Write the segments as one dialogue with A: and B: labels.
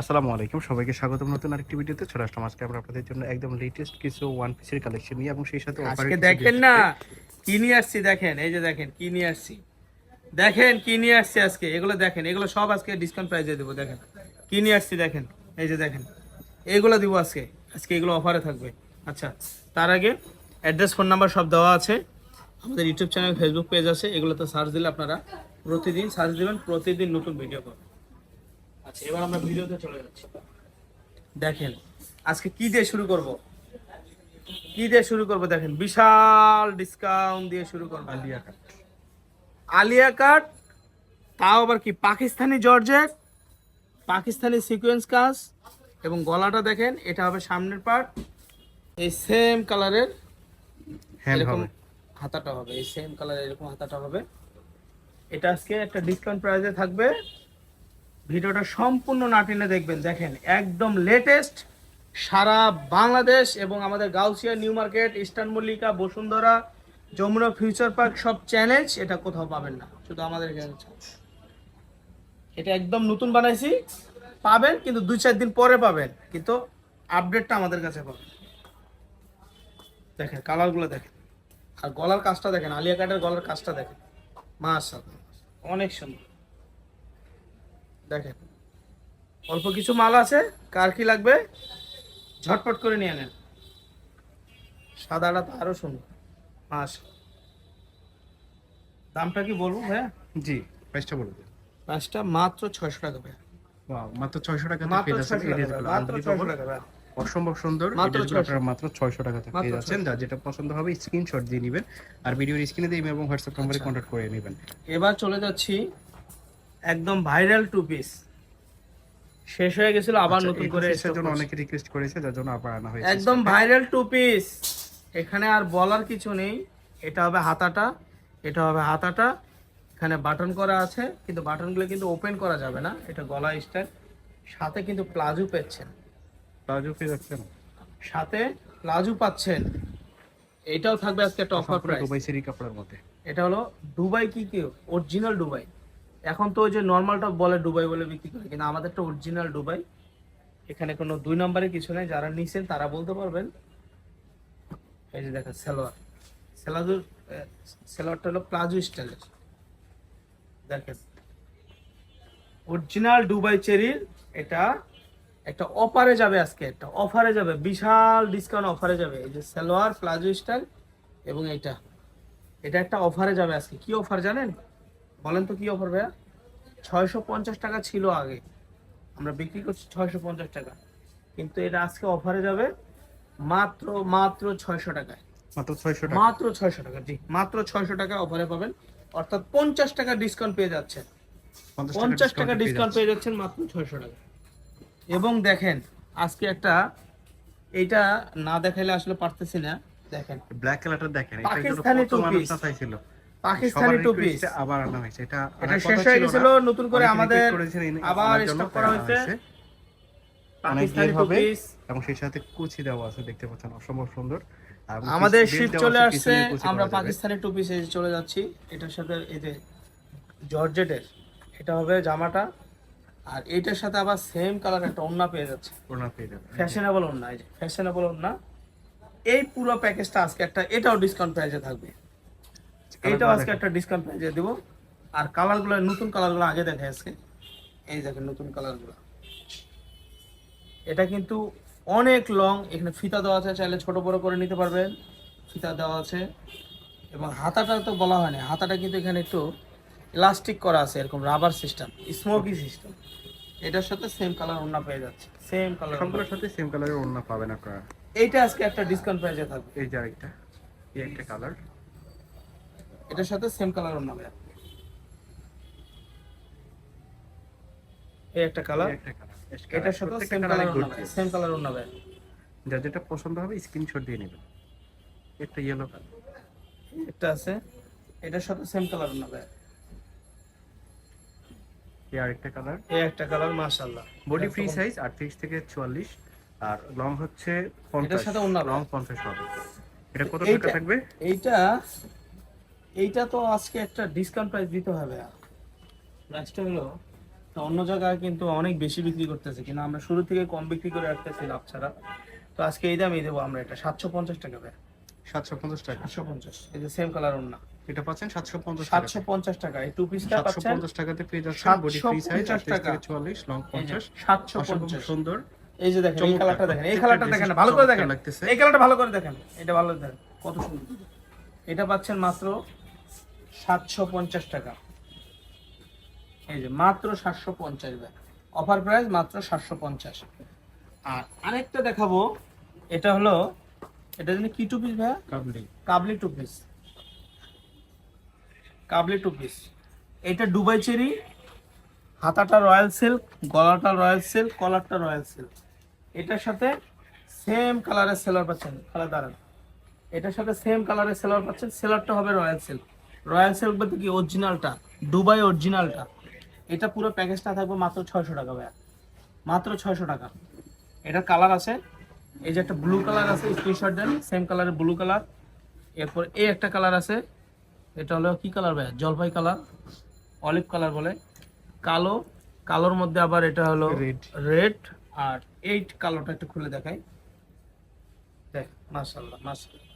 A: আসসালামু আলাইকুম। সবাইকে স্বাগতম নতুন আরেকটি ভিডিওতে। চলে আসলাম আজকে আমরা আপনাদের জন্য একদম লেটেস্ট কিছু ওয়ান পিসের কালেকশন নিয়ে এবং সেই সাথে
B: আজকে দেখেন না কি নিয়ে আসছি দেখেন এই যে দেখেন কি নিয়ে আসছি। দেখেন কি নিয়ে আসছি আজকে এগুলো দেখেন এগুলো সব আজকে ডিসকাউন্ট প্রাইসে দেবো দেখেন। কি নিয়ে আসছি দেখেন এই যে দেখেন এইগুলো দিব আজকে আজকে এগুলো অফারে থাকবে। আচ্ছা তার আগে অ্যাড্রেস ফোন নাম্বার সব দেওয়া আছে। আমাদের ইউটিউব চ্যানেল ফেসবুক পেজ আছে এগুলোতে সার্চ দিলে আপনারা প্রতিদিন সার্চ দিবেন প্রতিদিন নতুন ভিডিও পাবেন। আচ্ছা এবার আমরা ভিডিওতে চলে যাচ্ছি। দেখেন আজকে কি দিয়ে শুরু করব? কি দিয়ে শুরু করব দেখেন বিশাল ডিসকাউন্ট দিয়ে শুরু করব।
A: আলিয়া কাট।
B: আলিয়া কাট তাও আবার কি পাকিস্তানি জর্জেট পাকিস্তানি সিকোয়েন্স কাজ এবং গলাটা দেখেন এটা হবে সামনের পার্ট এই সেম কালারের এরকম হাতাটা হবে এই সেম কালার এরকম হাতাটা হবে। এটা আজকে একটা ডিসকাউন্ট প্রাইসে থাকবে ভিডিওটা সম্পূর্ণ নাটিনে দেখবেন। দেখেন, একদম লেটেস্ট সারা বাংলাদেশ এবং আমাদের Gausia, new market, Eastern Mallika, Bashundhara, Jamuna future park, সব চ্যালেঞ্জ এটা কোথাও পাবেন না। শুধু আমাদের এটা একদম নতুন বানাইছি, পাবেন, কিন্তু দুই চার দিন পরে পাবেন, কিন্তু আপডেটটা আমাদের কাছে পাবেন। দেখেন কালারগুলো দেখেন। আর গলার কাজটা দেখেন, আলিয়া কাটের গলার কাজটা দেখেন। মাশাআল্লাহ, অনেক সুন্দর। দেখেন। অল্প কিছু মাল আছে কার কি লাগবে? ঝটপট করে নিয়ে নেন। সাদাটা তো আরও সুন্দর। মাস দামটা কি বলব ভাইয়া?
A: জি প্রাইসটা বলে দিন।
B: প্রাইসটা মাত্র ছয়শো টাকা ভাইয়া।
A: মাত্র 600 টাকাতে
B: মাত্র
A: পেয়ে যাচ্ছেন
B: 600
A: এই
B: টাকা মাত্র
A: Unbelievable,
B: 600 টাকা
A: অসম্ভব সুন্দর।
B: মাত্র
A: ড্রেসগুলো
B: 600
A: আপনারা মাত্র 600 টাকাতে পেয়ে যাচ্ছেন। যার যেটা পছন্দ হবে স্ক্রিনশট দিয়ে নেবেন। আর ভিডিওর স্ক্রিনে দিয়ে এবং হোয়াটসঅ্যাপ নম্বরে। কন্ট্যাক্ট করে নেবেন।
B: এবার চলে যাচ্ছি একদম ভাইরাল টু পিস শেষ হয়ে গেছিল আবার
A: আচ্ছা,
B: নতুন করে stock
A: জন্য অনেকে রিকোয়েস্ট করেছে যার জন্য আবার আনা হয়েছে।
B: একদম ভাইরাল টু পিস এখানে আর বলার কিছু নেই। এটা হবে হাতাটা এটা হবে হাতাটা। এখানে বাটন করা আছে কিন্তু বাটনগুলো কিন্তু ওপেন করা যাবে না। এটা গলা স্টাইল সাথে কিন্তু প্লাজো পাচ্ছেন
A: প্লাজো পেয়ে যাচ্ছেন।
B: সাথে প্লাজো পাচ্ছেন। এটাও থাকবে আজকে একটা অফার
A: সম্পূর্ণ
B: প্রাইস
A: দুবাই সেরি কাপড়ের মধ্যে।
B: এটা হলো দুবাই কি কি? অরিজিনাল দুবাই। এখন তো ওই যে নর্মালটা বলে ডুবাই বলে বিক্রি করে, কিন্তু আমাদের আমাদেরটা অরিজিনাল ডুবাই এখানে কোনো দুই নম্বরে কিছু নেই, যারা নিছেন তারা বলতে পারবেন। এই যে দেখেন, সালোয়ার। সালোয়ার সালোয়ারটা হলো প্লাজো স্টাইলের দেখেন। অরিজিনাল ডুবাই চেরির এটা একটা অফারে যাবে আজকে, একটা অফারে যাবে, বিশাল ডিসকাউন্ট অফারে যাবে। এই যে সালোয়ার, প্লাজো স্টাইল এবং এটা এটা একটা অফারে যাবে আজকে। কি অফার জানেন? বলেন তো কি অফার ভাইয়া? ছয়শো পঞ্চাশ টাকা ছিল আগে। আমরা বিক্রি করছি ছয়শো পঞ্চাশ টাকা। কিন্তু এটা আজকে অফারে যাবে মাত্র মাত্র ছয়শো টাকায়।
A: মাত্র 600 টাকা।
B: মাত্র ছয়শো টাকা জি মাত্র ছয়শো টাকা অফারে পাবেন। অর্থাৎ পঞ্চাশ টাকা ডিসকাউন্ট পেয়ে যাচ্ছেন। পঞ্চাশ টাকা ডিসকাউন্ট পেয়ে যাচ্ছেন। মাত্র ছয়শো টাকা। এবং দেখেন আজকে একটা এইটা না দেখাইলে আসলে পারতেছি না। দেখেন।
A: ব্ল্যাক কালারটা দেখেন
B: পাকিস্তানি
A: চাইছিল
B: পাকিস্তানি টু পিস
A: আবার আনা হয়েছে। এটা
B: এটা শেষ হয়ে নতুন করে আমাদের আবার স্টক করা হয়েছে। পাকিস্তানি
A: বের
B: টু পিস
A: এবং সেই সাথে কুচি দেওয়া আছে দেখতে পাচ্ছেন অসম্ভব সুন্দর।
B: আমাদের চলে আসছে আমরা পাকিস্তানি টু পিসে চলে যাচ্ছি। এটার সাথে এই যে জর্জেটের এটা হবে জামাটা। আর এইটার সাথে আবার সেম কালার একটা ওন্না পেয়ে যাচ্ছে।
A: ওড়না পেয়ে।
B: ফ্যাশনেবল ওন্না এই যে ফ্যাশনেবল ওন্না এই পুরো প্যাকেজটা আজকে একটা এটাও ডিসকাউন্ট প্রাইসে থাকবে। এইটাও আজকে একটা ডিসকাউন্ট প্রাইসে দেবো। আর কালারগুলো নতুন কালারগুলো আগে দেখে আজকে। এই দেখেন নতুন কালারগুলো এটা কিন্তু অনেক লং এখানে ফিতা দেওয়া আছে চাইলে ছোট বড় করে নিতে পারবেন। ফিতা দেওয়া আছে। এবং হাতাটা তো বলা হয়নি হাতাটা কিন্তু এখানে একটু ইলাস্টিক করা আছে এরকম রাবার সিস্টেম স্মোকি সিস্টেম এটার সাথে সেম কালার ওন্না পেয়ে যাচ্ছে। সেম কালার
A: সবগুলোর সাথে সেম কালারের ওড়না পাবেন আপনারা।
B: এইটা আজকে একটা ডিসকাউন্ট প্রাইসে থাকবে।
A: এই যে আরেকটা এই একটা কালার
B: এটার সাথে সেম কালার ভাইয়া এই একটা কালার এটার সাথে সেম কালার সেম কালার ভাইয়া
A: যার যেটা পছন্দ হবে স্ক্রিনশট দিয়ে নেবেন। একটা ইয়েলো কালার
B: একটা আছে এটার সাথে সেম কালার ওন্না ভাইয়া
A: এই আরেকটা কালার
B: এই একটা কালার মাশাআল্লাহ।
A: বডি ফ্রি সাইজ আটত্রিশ থেকে চুয়াল্লিশ আর লং হচ্ছে
B: এটার সাথে অন্য
A: লং পঞ্চাশ হবে। এটা কত টাকা থাকবে?
B: এইটা এইটা তো আজকে একটা ডিসকাউন্ট প্রাইস দিতে হবে প্রাইসটা হলো তো অন্য জায়গায় কিন্তু অনেক বেশি বিক্রি করতেছে কিন্তু আমরা শুরু থেকে কম বিক্রি করে রাখতেছি লাভ ছাড়া। তো আজকে এই দামই দেবো আমরা এটা সাতশো পঞ্চাশ টাকা ভাই।
A: সাতশো পঞ্চাশ টাকা?
B: সাতশো পঞ্চাশ এই যে সেম কালার অন্য
A: এটা পাচ্ছেন সাতশো পঞ্চাশ
B: সাতশো পঞ্চাশ টাকা এই টু পিসটা
A: সাতশো পঞ্চাশ টাকাতে পেয়ে যাচ্ছেন বডি ফ্রি সাইজ আটত্রিশ থেকে চুয়াল্লিশ লং পঞ্চাশ।
B: সাতশো পঞ্চাশ।
A: সুন্দর।
B: এই যে দেখেন এই কালারটা দেখেন এই কালারটা দেখেন ভালো করে দেখেন।
A: লাগতেছে।
B: এই কালারটা ভালো করে দেখেন এটা ভালো দেখেন কত সুন্দর। এটা পাচ্ছেন মাত্র সাতশো পঞ্চাশ টাকা। এই যে মাত্র সাতশো পঞ্চাশ অফার প্রাইস মাত্র সাতশো পঞ্চাশ। আর আরেকটা দেখাবো এটা হলো এটা জানি কি টু পিস ভাইয়া?
A: কাবলি।
B: কাবলি টু পিস কাবলি টু পিস এটা দুবাই চেরি হাতাটা রয়্যাল সিল্ক গলাটা রয়্যাল সিল্ক কলারটা রয়্যাল সিল্ক। এটার সাথে সেম কালারের সেলার পাচ্ছেন। কালার দাঁড়ান। এটার সাথে সেম কালারের সেলার পাচ্ছেন সেলারটা হবে রয়্যাল সিল্ক। রয়্যাল সিল্ক বলতে কি অরিজিনালটা? দুবাই অরিজিনালটা। এটা পুরো প্যাকেজটা থাকবে মাত্র ছয়শো টাকা ভাইয়া। মাত্র ছয়শো টাকা। এটার কালার আছে। এই যে একটা ব্লু কালার আছে স্ক্রিনশট দেন। সেম কালারের ব্লু কালার এরপর এই একটা কালার আছে। এটা হলো কি কালার ভাই জলপাই কালার অলিভ কালার বলে। কালো। কালোর মধ্যে আবার এটা হলো
A: Red.
B: রেড আর এইট কালোটা একটু খুলে দেখাই। দেখ মাশাআল্লাহ মাশাআল্লাহ।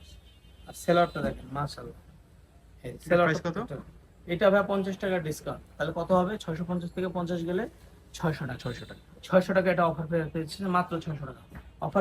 B: আর সেলারটা দেখেন মাশাআল্লাহ।
A: কত?
B: এটা। ভাই পঞ্চাশ টাকা ডিসকাউন্ট তাহলে কত হবে? ছয়শো পঞ্চাশ থেকে পঞ্চাশ গেলে ছয়শো টাকা। ছয়শো টাকা। ছয়শো টাকা এটা অফার পেয়েছে মাত্র ছয়শো টাকা। অফার